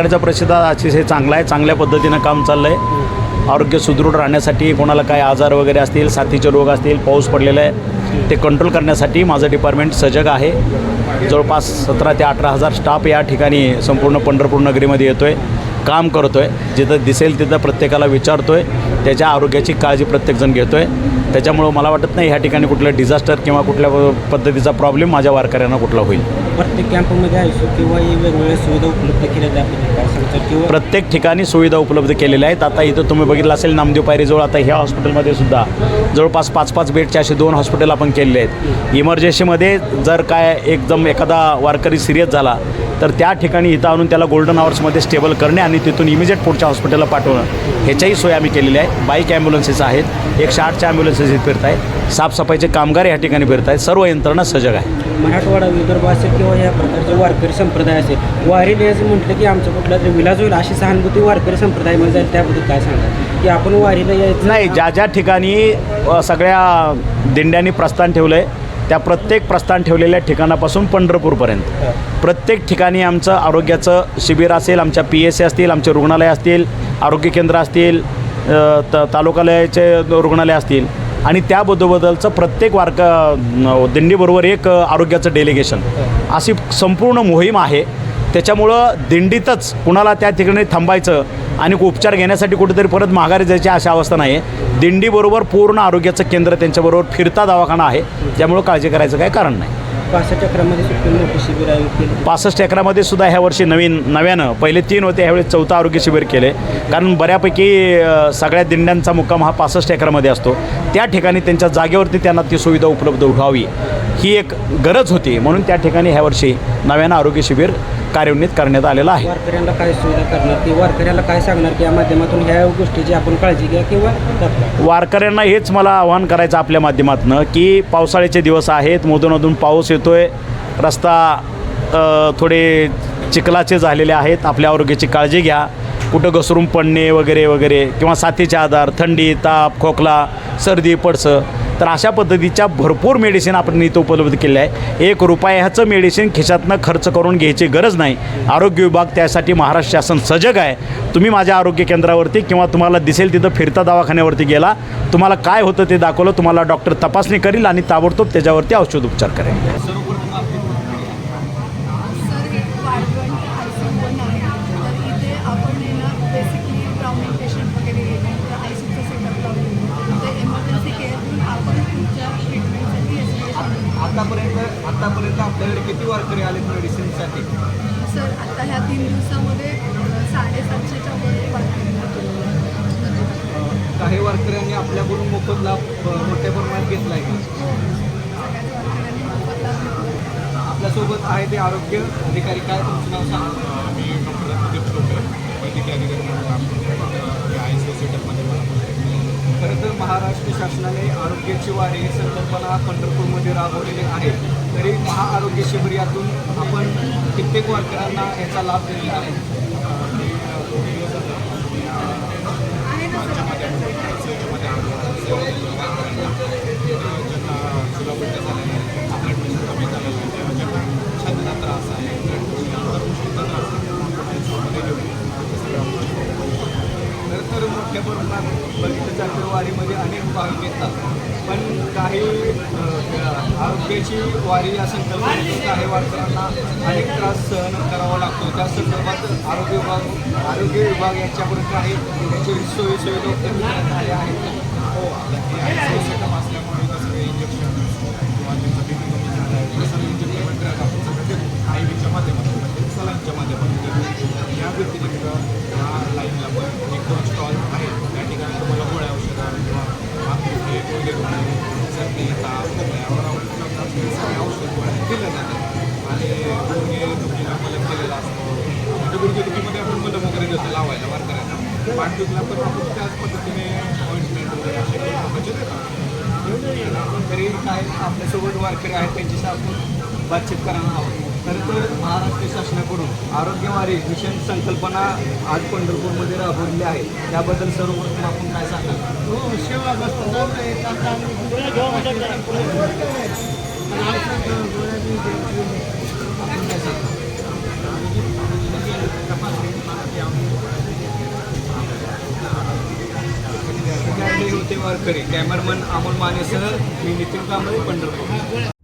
वारकऱ्याचा प्रतिसाद अतिशय चांगला आहे चांगल्या पद्धतीनं काम चाललं आहे आरोग्य सुदृढ राहण्यासाठी कोणाला काय आजार वगैरे असतील साथीचे रोग असतील पाऊस पडलेला आहे ते कंट्रोल करण्यासाठी माझं डिपार्टमेंट सजग आहे. जवळपास सतरा ते अठरा हजार स्टाफ या ठिकाणी संपूर्ण पंढरपूर नगरीमध्ये येतो आहे काम करतो आहे जिथं दिसेल तिथं प्रत्येकाला विचारतो आहे त्याच्या आरोग्याची काळजी प्रत्येकजण घेतो आहे त्याच्यामुळं मला वाटत नाही ह्या ठिकाणी कुठलं डिझास्टर किंवा कुठल्या पद्धतीचा प्रॉब्लेम माझ्या वारकऱ्यांना कुठला होईल. प्रत्येक कॅम्पमध्ये आयसो किंवा ही वेगवेगळ्या सुविधा उपलब्ध केल्या सांगतात किंवा प्रत्येक ठिकाणी सुविधा उपलब्ध केलेल्या आहेत. आता इथं तुम्ही बघितलं असेल नामदेव पायरीजवळ आता ह्या हॉस्पिटलमध्ये सुद्धा जवळपास पाच पाच बेडचे असे दोन हॉस्पिटल आपण केलेले आहेत. इमर्जन्सीमध्ये जर काय एकदम एखादा वारकरी सिरियस झाला तर त्या ठिकाणी इथं आणून त्याला गोल्डन आवर्समध्ये स्टेबल करणे आणि तिथून इमिजिएट पुढच्या हॉस्पिटलला पाठवणं. ह्याच्याही सोय आम्ही केलेली आहे. बाईक ॲम्ब्युलन्सेस आहेत एकशे आठच्या ॲम्ब्युलन्सेस इथे फिरत आहेत साफसफाईचे कामगार या ठिकाणी फिरत आहेत सर्व यंत्रणा सजग आहे. मराठवाडा विदर्भ असेल किंवा या प्रकारचे वारकरी संप्रदाय असेल वारी न्यायचं म्हटलं की आमचं कुठला तरी विलाज होईल अशी सहानुभूती वारकरी संप्रदायामध्ये जाईल त्याबद्दल काय सांगतात की आपण वारीला यायचं. नाही ज्या ज्या ठिकाणी अ, सगळ्या दिंड्यांनी प्रस्थान ठेवलं आहे त्या प्रत्येक प्रस्थान ठेवलेल्या ठिकाणापासून पंढरपूरपर्यंत. प्रत्येक ठिकाणी आमचं आरोग्याचं शिबिर असेल आमच्या पी एस सी असतील आमचे रुग्णालय असतील आरोग्य केंद्र असतील अ, त तालुकालयाचे रुग्णालय असतील. आणि त्याबद्दलचं प्रत्येक वारक दिंडीबरोबर एक अ, आरोग्याचं डेलिगेशन. अशी संपूर्ण मोहीम आहे. त्याच्यामुळं दिंडीतच कुणाला त्या ठिकाणी थांबायचं आणि उपचार घेण्यासाठी कुठेतरी परत माघारी जायची अशा अवस्था नाही आहे दिंडीबरोबर पूर्ण आरोग्याचं केंद्र त्यांच्याबरोबर फिरता दवाखाना आहे. त्यामुळं काळजी करायचं काही कारण नाही. पासष्ट आयोजित केली. पासष्ट एकरामध्ये सुद्धा ह्या वर्षी नवीन नव्यानं पहिले तीन होते ह्यावेळी चौथा आरोग्य शिबिर केले. कारण बऱ्यापैकी सगळ्या दिंड्यांचा मुक्काम हा पासष्ट एकरामध्ये असतो. त्या ठिकाणी त्यांच्या जागेवरती त्यांना ती सुविधा उपलब्ध व्हावी. ही एक गरज होती. म्हणून त्या ठिकाणी ह्या वर्षी नव्यानं आरोग्य शिबिर कार्यान्वित करण्यात आलेलं आहे. वारकऱ्यांना काय सुविधा करणार? की वारकऱ्याला काय सांगणार की या माध्यमातून ह्या गोष्टीची आपण काळजी घ्या किंवा वारकऱ्यांना हेच मला आवाहन करायचं आपल्या माध्यमातून की पावसाळ्याचे दिवस आहेत. मधूनमधून पाऊस येतोय. रस्ता थोडे चिखलाचे झालेले आहेत. आपल्या आरोग्याची काळजी घ्या. कुठं घसरून पडणे वगैरे वगैरे किंवा साथीचे आधार थंडी ताप खोकला सर्दी पडसं तर अशा पद्धतीच्या भरपूर मेडिसिन आपण इथं उपलब्ध केल्या आहे एक रुपयाचं मेडिसिन खिशातनं खर्च करून घ्यायची गरज नाही. आरोग्य विभाग त्यासाठी महाराष्ट्र शासन सजग आहे. तुम्ही माझ्या आरोग्य केंद्रावरती किंवा तुम्हाला दिसेल तिथं फिरता दवाखान्यावरती गेला तुम्हाला काय होतं ते दाखवलं तुम्हाला डॉक्टर तपासणी करील आणि ताबडतोब त्याच्यावरती औषध उपचार करेल. आतापर्यंत आतापर्यंत आपल्याकडे किती वारकरी आले मेडिसिनसाठी सर आता ह्या तीन दिवसामध्ये साडेसातशेच्या वर काही वारकऱ्यांनी आपल्याकडून मोफत लाभ मोठ्या प्रमाणात घेतला. आहे. आपल्यासोबत आहे ते आरोग्य अधिकारी. काय तुमचं नाव सांगा? मी डॉक्टर प्रदीप अधिकारी म्हणून काम करतो. खरं तर महाराष्ट्र शासनाने आरोग्याची वाढ ही संकल्पना पंढरपूरमध्ये राबवलेली आहे. तरी महाआरोग्य शिबिर यातून आपण कित्येक वारकऱ्यांना याचा लाभ दिलेला आहे. आहे ना वारीमध्ये अनेक भाग घेतात. पण काही आरोग्याची वारी या संकल्पनेतून काही वारकऱ्यांना अनेक त्रास सहन करावा लागतो. त्या संदर्भात आरोग्य विभाग आरोग्य विभाग यांच्यापर्यंत आहे. त्याची सोयी सुविधा उपलब्ध आहेत. हो आता असल्यामुळे इंजेक्शन किंवा त्यांचं बी कमी झालं आहे ते सगळं इंजेक्शन आपण सगळं देतो आय व्हीच्या माध्यमातून म्हणजे सलांच्या माध्यमातून देतो या व्यतिरिक्त ह्या लाईनला पण एक दोन स्टॉल आहेत त्या ठिकाणी तुम्हाला गोळ्या औषधं किंवा मागणी वगैरे दुखणे सर्दी औषध सगळे औषध गोळ्या दिल्या जातात आणि गुडघे दुखीला मलम केलेला असतो म्हणजे गुडघे दुखीमध्ये आपण मलम वगैरे देतो लावायला वारकऱ्यांना पाठ आपण त्याच पद्धतीने ऑइंटमेंट वगैरे असे तरी काय आपल्यासोबत वारकरी आहेत त्यांच्याशी आपण बातचीत करायला हवं. खरं तर महाराष्ट्र शासनाकडून आरोग्यवारी मिशन संकल्पना आज पंढरपूरमध्ये राबवली आहे. त्याबद्दल सर्वप्रथम आपण काय सांगाल? होते वारकरी कॅमेरामन अमोल मानेसह मी नितीन कांबळे पंढरपूर.